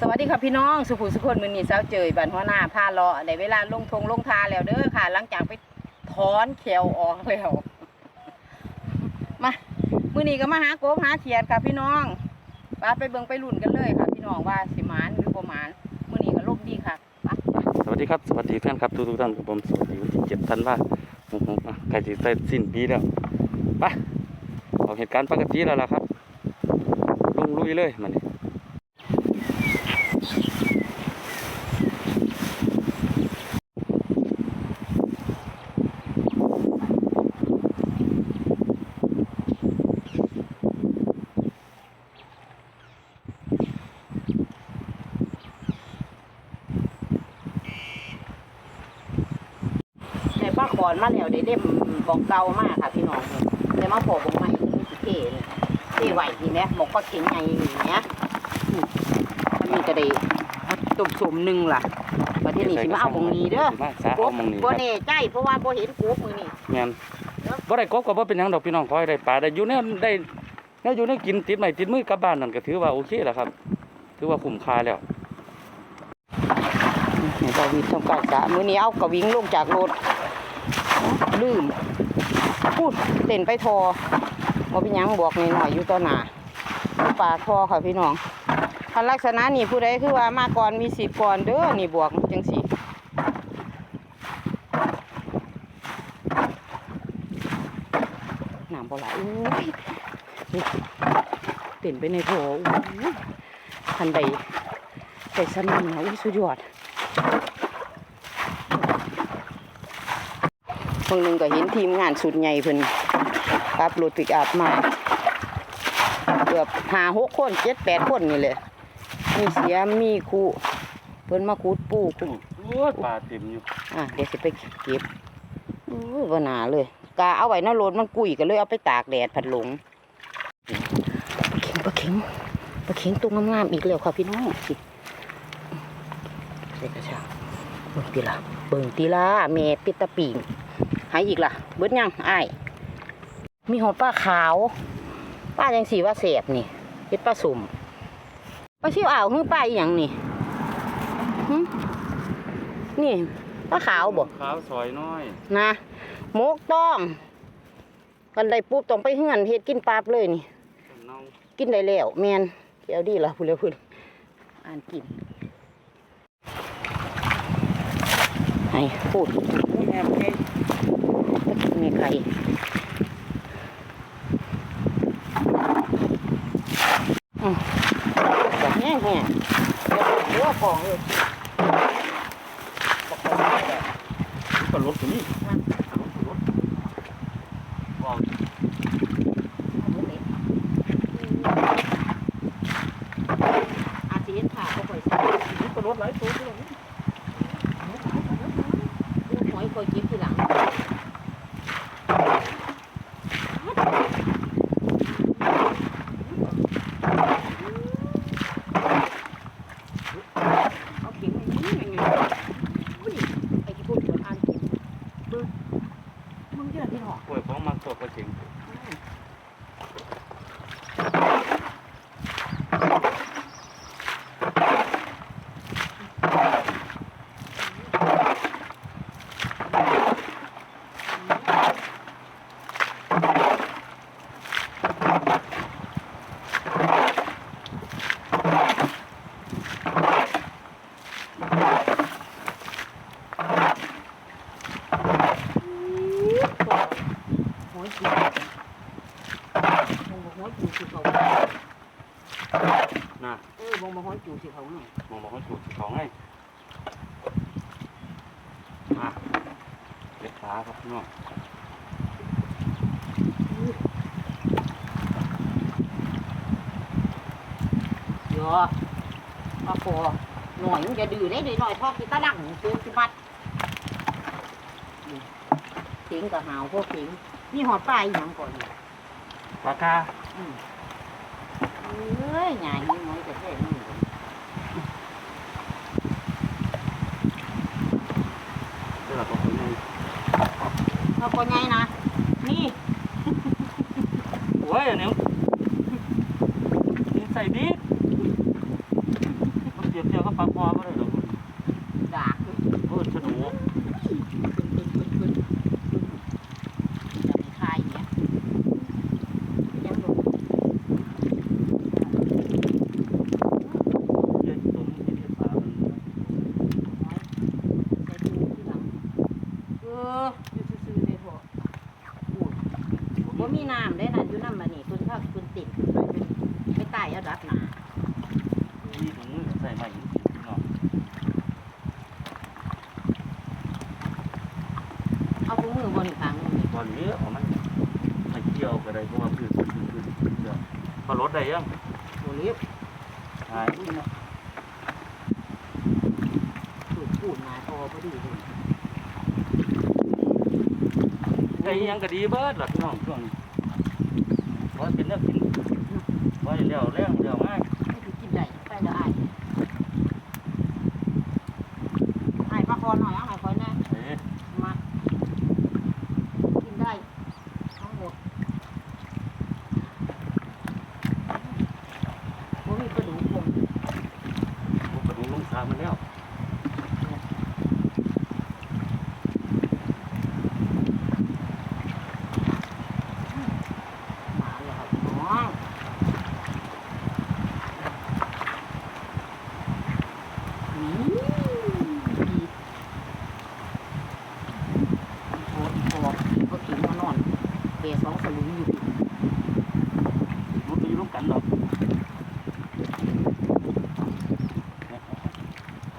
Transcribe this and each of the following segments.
สวัสดีค่ะพี่น้องสุขุมสุคนมือนีเช้าเจยบันหัวหน้าพาเลาะในเวลาลงทงลงทาแล้วเด้อค่ะ หลังจากไปถอนเขียวออกแล้วมามือนีก็มาหาโกบหาเขียดค่ะพี่น้องปาไปเบิ่งไปลุ่นกันเลยค่ะ พี่น้องว่าสิมานหรือประมานมือนีก็ลมดีค่ะสวัสดีครับสวัสดีแฟนครับทุกทุกท่านครับผมสวัสดีวันที่เจ็ดธันวาคมอะใกล้จะใกล้สิ้นปีแล้วไปเอาเหตุการณ์ปกติแล้วล่ะครับลงลุยเลยมันนี่ อนมาแล้วได้เล่มบอกเก่ามากค่ะพี่น้องได้มาพอบอกใหม่ที่มีสิเท่นี่เท่ไหวทีเนี้ยบอกก็เข็งไงอย่างเงี้ยอืมอันนี้ก็ได้ตุ่มสุ่มหนึ่งล่ะประเทศนี้สิมาเอาของนี้เด้อมาสาโกเอาบมองนี้คบ่รับแน่ใจเพราะว่าบ่เห็นโกบมือนี่งานบ่ได้กบก็บ่เป็นหยังดอกพี่น้องขอให้ได้ปลาได้อยู่แนวได้แนวอยู่แนวกินติดไม้ติดมือกลับบ้านนั่นก็ถือว่าโอเคแล้วครับ ถือว่าคุ้มค่าแล้วนี่ก็วิทย์ทำการสะมื้อนี้เอากระวิงลงจากรถ ลืม พูดเต้นไปทอบ่เป็นหยังบอกหน่อยอยู่ต่อหน้าปากทอค่ะพี่น้องคันลักษณะนี้ผู้ใดคือว่ามาก่อนมีสิทธิ์ก่อนเด้อนี่บวกจังซี่น้ำบ่ไหลอุ้ยเต้นไปในโถอุ้ยคันใดใส่สนิมนะอุ้ยสุดยอด เพิ่งหนึงก็เห็นทีมงานสุดใหญ่เพิ่นขับรถปิกอัพมาเกือบห้าหกคนเจ็ดแปดคนนี่เลยมีเสียมมีคูเพิ่นมาคูดปูกุ้งโอ้ยปลาเต็มอยู่อะเดี๋ยวสิไปเก็บอู้ยบ่หนาเลยกาเอาไว้ในรถมันกุยก็เลยเอาไปตากแดดผัดหลงปลาเข็งปลาเข็งปลาเข็งตัวงามๆอีกแล้วค่ะพี่น้องสิเด็กกระชากเบิ่งตีละเบิ่งตีละแม่ปิดตะปิง หายอีกล่ะ เบิดยังอ้ายมีหอดปลาขาว ป้าจังสีว่าเสบนี่เฮ็ดปลาสุ่มปลาชิวอ่าวคือปลาอีหยังนี่หึนี่ปลาขาวบ่ขาวซอยน้อยนะหมกต้องกันได้ปุ๊บต้องไปเฮือนเฮ็ดกินปลาบเลยนี่ เน่ากินได้แล้วแมนเดี๋ยวดีละพูดเลยพูดอ่านกินไอ้พูด มีใครอืมแบบแห้งแห้งเดี๋ยวของเลยก็รถตัวนี้ว้าว อาทิตย์ค่ะก็ค่อยใส่ นี่ก็รถหลายตัวที่เรา หอยค่อยเก็บทีหลัง เอาเข็งอย่างนี้อย่างนี้อุ้ยไอ้ที่พูดถึงอ่านกินเบิ้งมึงเยอะที่หอก ป่วยของมาตัวก็จริง หอยกินมองบอกหอยจูสิเขา น่ะ เออมองบอกหอย จูสิเขาหน่อยมองบอกว่าถูกของไงมาเล็ดปลาครับพี่น้องเดี๋ยอะมาพอหน่อยมึงจะดื้อได้หน่อยทอดกีตาดังตัวสิบัดเข็งกับหาวพวกเข็งนี่หอดปลาอีหยังก่อนเนี่ยปลากาอืมเอ้ยใหญ่นี่น้อยแต่แค่นี้ เดี๋ยวเราก็คนนึง เอาคนใหญ่นะ นี่ โอ้ยเนี่ย ปลารถได้ยังโอ้เล็บหายอุ้ยนะถูกพูดมาพอพอดีเลยได้ยังก็ดีเบิดล่ะพี่น้องช่วงนี้ว่าเป็นเรื่องกินว่าเลี้ยวแรงเลี้ยวง่าย ไม่ถือกินได้ไปแล้วไอ้ไอ้มาคอหน่อยเอาหน่อยคอยแน่ เอ้ย มากินได้ทั้งหมดโอ้มีกระดูกผม พวกกระดูกลงสามันแล้ว หมาเลยครับน้องนี่ดีโคตรโคตรก็กินมานอนเปสองสลึงอยู่ดิ มันไปอยู่ร่วมกันหรอก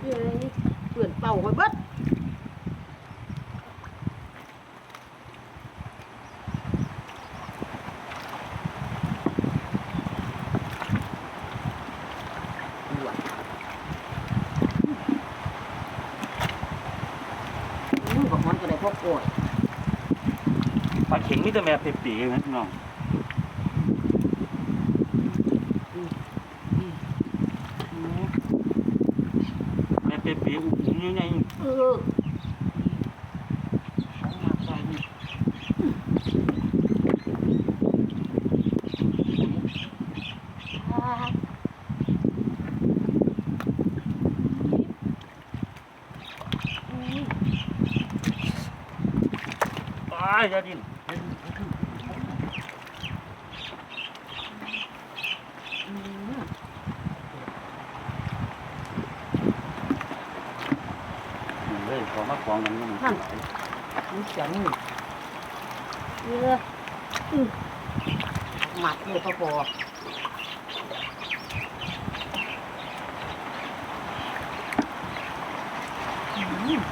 เฮ้ยเปื่อนเป่าไว้เบิดอ้วนอุ้ยบอกมันก็ได้พวกโกย ปลาเข็ งมีแต่แม่เปปีๆนะพี่น้องอืมแม่เปปีๆอุ้มยังไงเออเอามาใส่นี่อ่า ตายจะดิน อืม เลย ขอมากองกันมันหลายนี่เสียงนี่เยอะอืมหมัดเลยพอพออืม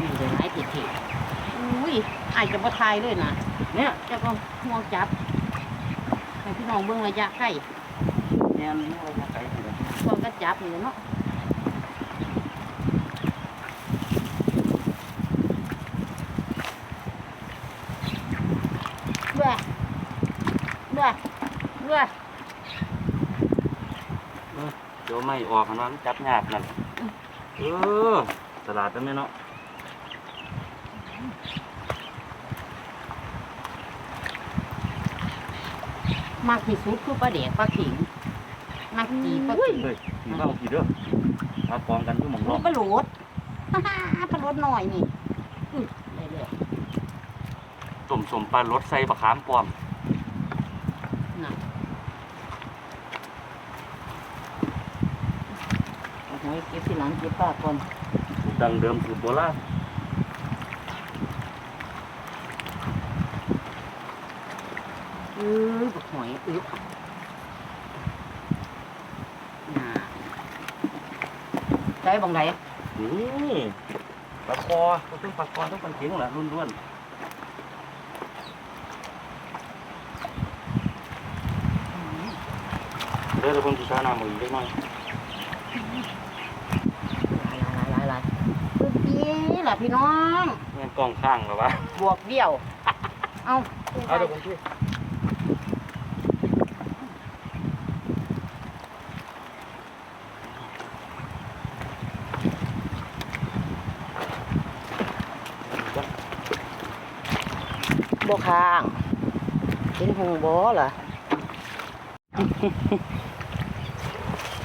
ดีเลยไอ้ติดทีอุ้ยไอายจะมาทายเลยนะเนี่ยเจ้าก็ห่วงจับให้พี่น้องเบิ่งระยะใกล้แม่นนี่ว่าจะไกลสิล่ะตอนก็จับนี่เนาะเบื่อเบื่อเบื่อเดี๋ยวไม่ออกกันว่ามันจับยากนั่นเออตลาดนั่นไหมเนาะมากที่สุดคือปลาแดกปลาขิง มักจีปลาขิงเฮ้ยมีบ้างทีเด้อมากองกันอยู่หมองนลูอกกปลาโหลดปลาโหลดหน่อยนี่อื้อได้เลยต้มสมปลารสใส่บะขามปลอมน่ะโอ้โหเก็บที่หลังเก็บปลาก่อนสูตรดังเดิมสูตรโบราณอือบักหอยอึบน่ะ ใช้บังไดนี่ปลาคอก็เป็นปลาคอต้องปลาเข็งแหละรุ่นๆเดี๋ยวเราเพิ่งพิจารณาหมดอีกเล็กน้อยหลายหลายหลายหลายปึ๊บนี่แหละพี่น้องเงินกองข้างหรอวะบวกเดียว เอา เอาเดี๋ยวผมช่วย ข้างเป็นหงบ่เหรอ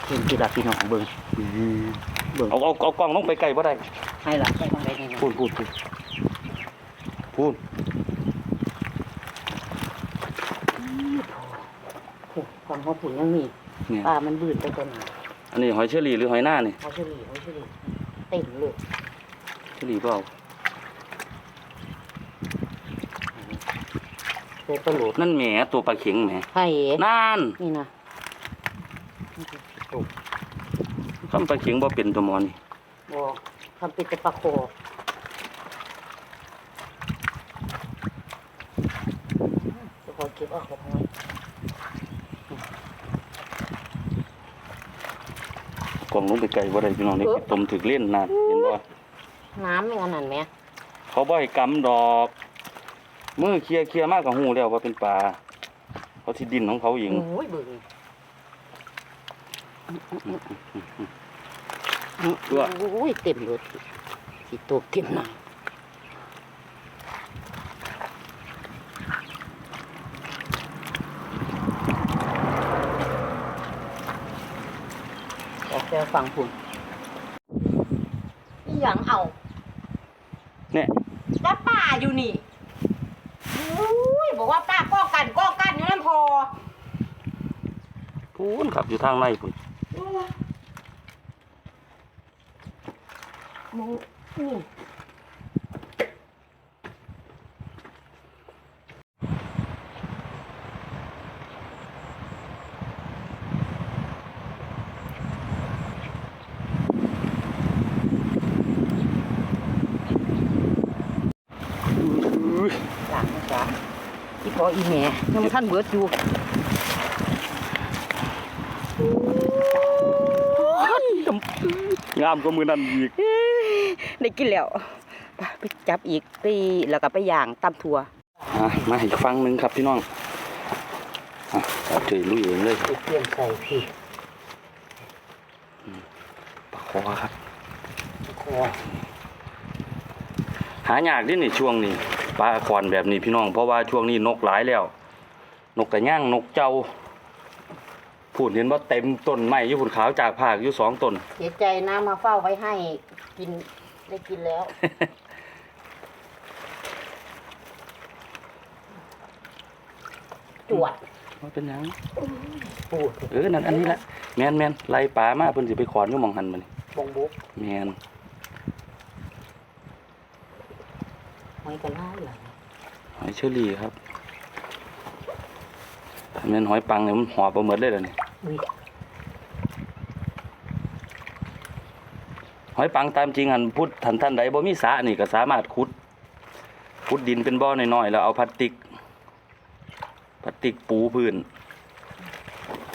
เห็นกี่ละพี่น้องเบิ่งเบิ่งเอาเอาเอากล้องลงไปไกลบ่ได้ให้ละใช้บังไดนี่นะพูดพูดพูดพูดโอ้ความหัวปุ๋ยยังมีเนี่ยปลามันบืดไปตัวหนาอันนี้หอยเชอรี่หรือหอยหน้านี่เอาเฉลี่ยเอาเฉลี่ยเต็มเลยเชอรี่เปล่า ตลาดนั่นแหมตัวปลาเข็งแหมไผ่นั่นนี่นะคำปลาเข็งบ่เป็นตัวมอนี่บ่คำเป็นแต่ปลาโคขอเก็บออกกักล่องลงไปไกลว่ได้พี่น้องนี่ต้มถึกเล่นนานเห็นบ่น้ำไม่อันนั้นไหมเขาบ่ให้กำดอก มือเคลียร์เคลียร์มากก็ฮู้แล้วว่าเป็นปลาเขาสิดินของเขาเองโอ้ยเบิ่งตัวโอ้ยเต็มเลยสิตบเต็มหน้าออกจะฟังคุณอีหยังเอา เนี่ยก็ป้าอยู่นี่ อุ้ยบอกว่าป้าก้อกันก้อกันอยู่นั่นพอพูนครับอยู่ทางในพุ่นหมูนี่อุ้ย หลังนะจ๊ะที่พ ออีแม่ยังไม่ท่านเบิดอยู่งามกว่ามือนั่นอีก ได้กินแล้ว ไปไปจับอีกไปแล้วก็ไปย่างตำถั่วอะมาอีกฟังหนึงครับพี่น้องอะเอาเจอลุยเองเลยไปเตรียมใส่พี่ปลาคอครับคอหายากเดินี่ช่วงนี้ ปลาคอนแบบนี้พี่น้อง เพราะว่าช่วงนี้นกหลายแล้ว นกกระย่างนกเจ้าพูดเห็นว่าเต็มต้นไม้อยู่ผุนขาวจากภาคอยู่สองต้นเสียใจนะมาเฝ้าไว้ให้กินได้กินแล้ว จวดว่าเป็นหยังปูดเออนั่นอันนี้แหละแมนแมนไล่ปลามาเพิ่นสิไปขอนอยู่หมองหันมันบงบุกแมน หอย กระล่าเหรอหอยเชอรี่ครับถ้าแมนหอยปังเนี่ยมันหอบประเมิดเลยเหรอนี่อุ้ยหอยปังตามจริงอันพุทธท่านท่านใดบ่มีสระนี่ก็สามารถขุดขุดดินเป็นบ่อน้อยๆแล้วเอาพลาสติกพลาสติกปูพื้น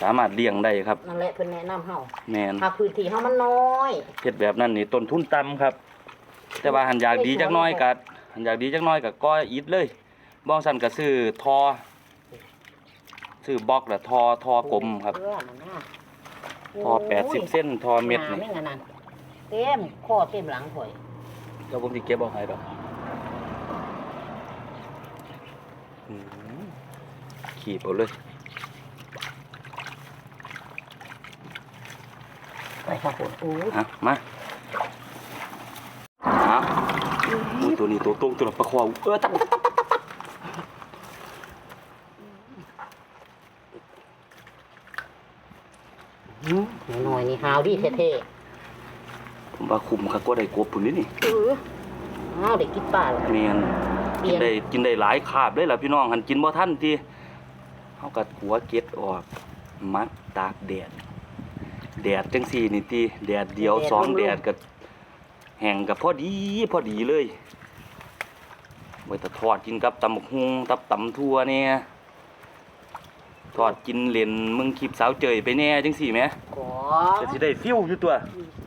สามารถเลี้ยงได้ครับนั่นแหละเพิ่นแนะนำเฮาแมนหากพื้นที่เฮามันน้อยเฮ็ดแบบนั้นนี่ต้นทุนต่ำครับ แต่ว่าหันอยากดีจักหน้อยก็หัน อยากดีจักหน้อยก็ก้อยอิฐเลยบ่สั่นก็ซื้อทอซื้อบล็อกละทอทอกลมครับเพื่อมันน่ะทอ80เส้นทอเม็ดหนานี่ไม่งั้นนั่นเต็มข้อเต็มหลังข่อยเดี๋ยวผมสิเก็บเอาให้ดอกอืมขีบเอาเลยไปครับผมโอ้ยฮะมาฮะอุ้ย ตัวนี้ตัวตรงตัวละประคอเออตับตับตับตับตับหน่อยๆนี่หาวดีเท่ผมว่าคุมครับก็ได้กบปุ่นนี่นี่ๆเอออ้าวเด็กกินปลาละแมนเปลี่กิยนนได้กินได้หลายคาบเลยล่ะพี่น้องหันกินบ่ทันทีเฮากัดหัวเก็ดออกมัดตากแดดแดดจังซี่นี่ติแดดเดียวสองแดดก็แห้งก็พอดีพอดีเลย ไว้แต่ทอดกินกับตำบักฮุงตับตำทั่วเนี่ยทอดกินเล่นมึงคลิปสาวเจยไปแน่จังซี่แหมขอก็สิได้ฟิวอยู่ตัว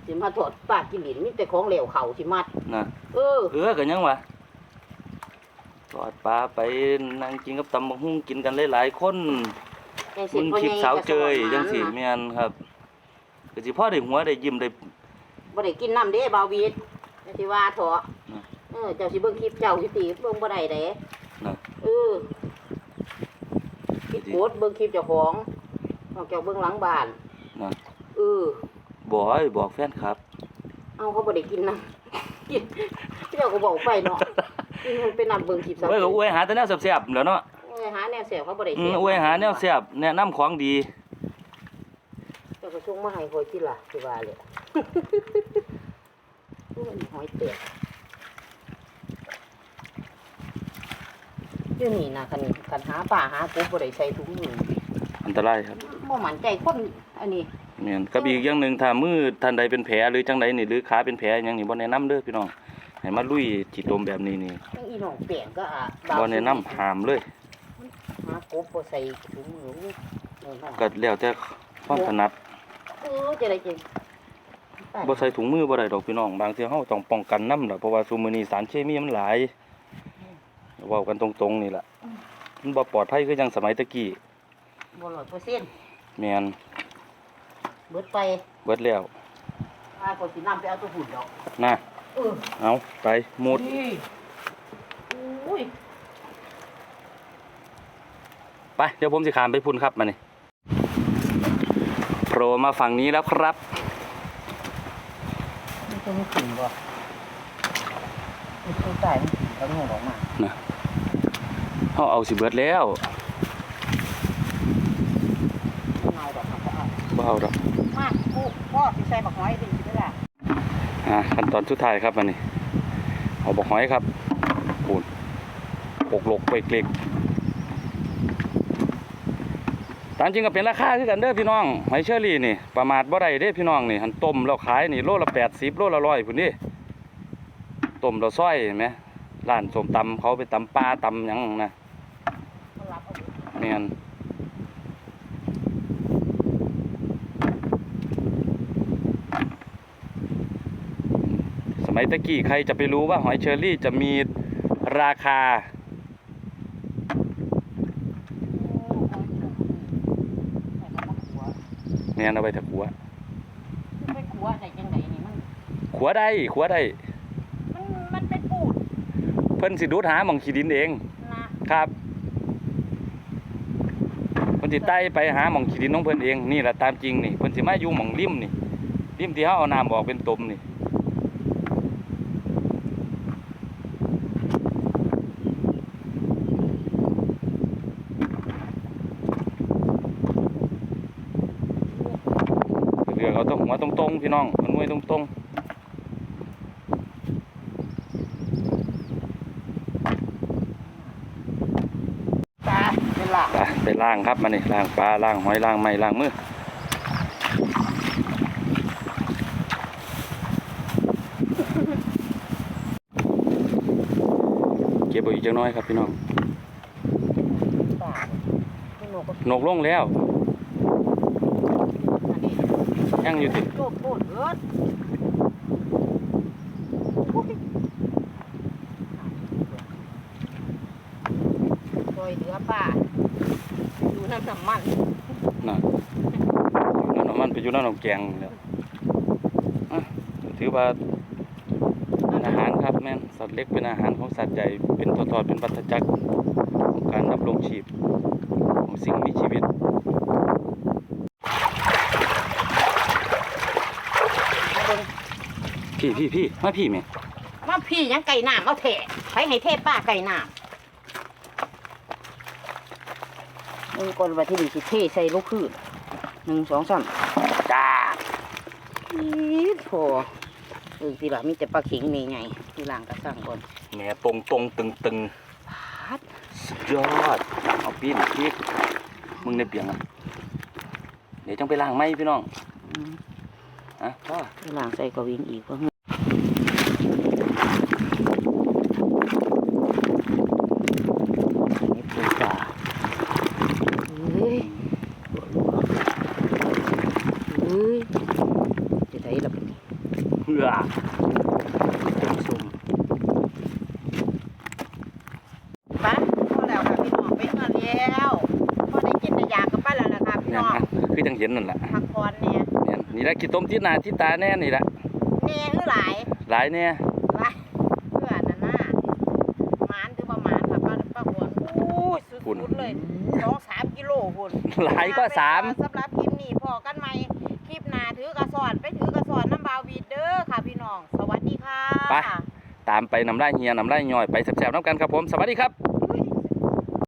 สิมาถอดปลากินหลินมีแต่ของเหลวเขาสิมัดนะเออเออก็ยังวะทอดปลาไปนั่งกินกับตำบักหุ่งกินกันหลายๆคนจังสิมึงพ่อคลิปใหญ่สาวเจยก็จังสิสอนหาแม่นครับก็สิพ่อได้หัวได้ยิ้มได้บ่ได้กินน้ำเด้บาวีดจังสิว่าเถอะน่ะเออเจ้าสิเบิ่งคลิปเจ้าสิตีเบิ่งบ่ได้เด้นะเออคลิปโพสต์เบิ่งคลิปเจ้าของนอกจากเบิ่งหลังบ้านนะเออบอกให้บอกแฟนครับ เอาเขาบ่ได้กินนะกินเจ้าก็บอกไปเนาะกินมันเป็นนำเบิ่งคลิปสาวเว้ยก็อวยหาแต่แนวแซ่บๆแหล้วเนาะโอ้ยหาแนวแสบเขาบ่ได้อืแสมบอวยหาแนวแซ่บแนะนำของดีเจ้าก็ส่งมาให้คอยกินล่ะสิว่าเลยโอ้ยหอยเตะ ดี๋ยวนี้นะคันคันหาป่าหากบบ่ได้ใส่ถุงมืออันตรายครับบ่มั่นใจคนอันนี้แม่นกับอีกอย่างหนึงถ้ามือท่านใดเป็นแผลหรือจังใดนี่หรือขาเป็นแผลหยังนี่บ่แนะนำเด้อพี่น้องให้มาลุยจิตลมแบบนี้นี่ยังอีน้องแป้งก็อะบ่แนะนำห้ามเลยหากบบ่ใส่ถุงมือนี่เออว่าก็แล้วแต่ความถนัดเออจะได้จริงบ่ใส่ถุงมือบ่ได้ดอกพี่น้องบางเทีเฮาต้องป้องกันนำล่ะเพราะว่าซุมื้อนี้สารเคมีมันหลาย เว้ากันตรงๆนี่ล่ะมันบ่ปลอดภัยคือจังสมัยตะกี้บ่ร้อยเปอร์เซ็นต์แม่นเบิดไปเบิดแล้วถ้าคนสินำไปเอาตัวหุ่นดอกนะเออเอาไปมุดนี่อุ้ยไปเดี๋ยวผมสิขามไปพุ่นครับมานี่โผล่มาฝั่งนี้แล้วครับมันจะไม่ขึ้นบ่มันตัวใต้มันขึ้น แล้วมันออกมานะเฮาเอาสิเบิดแล้วไม่เอาดอกครับเอาบ่เอาดอกมาปูพ่อสิใส่บักหอยดิสิได้ล่ะอ่าขั้นตอนสุดท้ายครับมานี่เอาบอกหอยครับปูนปกลกเปกเล็กตามจริงก็เป็นราคาคือกันเด้อพี่น้องหอยเชอรี่นี่ประมาทบ่ได้เด้พี่น้องนี่หันต้มแล้วขายนี่โลละ80โลละ100พุ่นนี่ต้มแล้วซอยเห็นไหม ร้านส้มตำเขาไปตำปลาตำหยังนะเขารับเอาแม่นสมัยตะกี้ใครจะไปรู้ว่าหอยเชอรี่จะมีราคาแม่นเอาไปถักขัว ไปขัวได้จังไดนี่มันขัวได้ขัวได้ มันมันเป็นปูด เพิ่นสิดูดหาหม่องขี้ดินเองนะครับเพิ่นสิไต่ไปหาหม่องขี้ดินของเพิ่นเองนี่แหละตามจริงนี่เพิ่นสิมาอยู่หม่องริมนี่ริมที่เฮาเอาน้ำออกเป็นตมนี่เรือเอาต้องหัวตรงๆพี่น้องมันมวยตรงๆ ตาเป็นห ลักไปไปล้างครับมานี่ล้างปลาล้างหอยล้างไม้ล้างมือเก็บอาอีกจังน้อยครับพี่น้องโนกลงแล้วยังอยู่ติโลกโคตรเอิดซอยเหลือป้าอยู่ น้ำน้ำมันน่ะนั่นเอามันไปอยู่นั่นเอาแกงแล้วอะถือว่าเป็นอาหารครับแม่นสัตว์เล็กเป็นอาหารของสัตว์ใหญ่เป็นทอดๆเป็นวัฏจักรของการดำรงชีพของสิ่งมีชีวิตมาเบิ่งพี่พี่พี่มาพี่แม่มาพี่ยังไก่น้ำเอาแถะไปให้เทป้าไก่น้ำ มึงก่อนว่าที่นี่สิเทใส่ลูกคืนหนึ่งสองสามจ้าอีดโถเออสิล่ะมีแต่ปลาเข็งมีไงที่ล่างกระสังก่อนแหมตรงตรงตึงตึงพัดสุดยอดเอาพี่นพี่มึงในเปียงอะเดี๋ยวจังไปล้างไหมพี่น้องอืมอะพ่อที่ล่างใส่กระวิงอีกว่านี่ปูปลาเฮ้ยเฮ้ยจะได้ละเป็นนี้ เหือต้มส้มไปพอแล้วค่ะพี่น้องไปเงินแล้วพอได้กินได้ยากับป้าแล้วนะคะพี่เนี่ยน้องนะคือจังเห็นนั่นแหละพักผ่อนเนี่ยเนี่ยนี่แหละกี่ต้มที่หนาที่ตาแน่นี่แหละแน่คือหลายหลายเนี่ยหลายเพื่อนนั่นน่ะหมานคือประมาณค่ะป้าป้าหวนโอ้ยสุดๆเลยสองสามกิโลคุณหลายก็สามสามไปนำได้เฮียนำได้ย่อยไปแซ่บๆน้ำกันครับผม สวัสดีครับ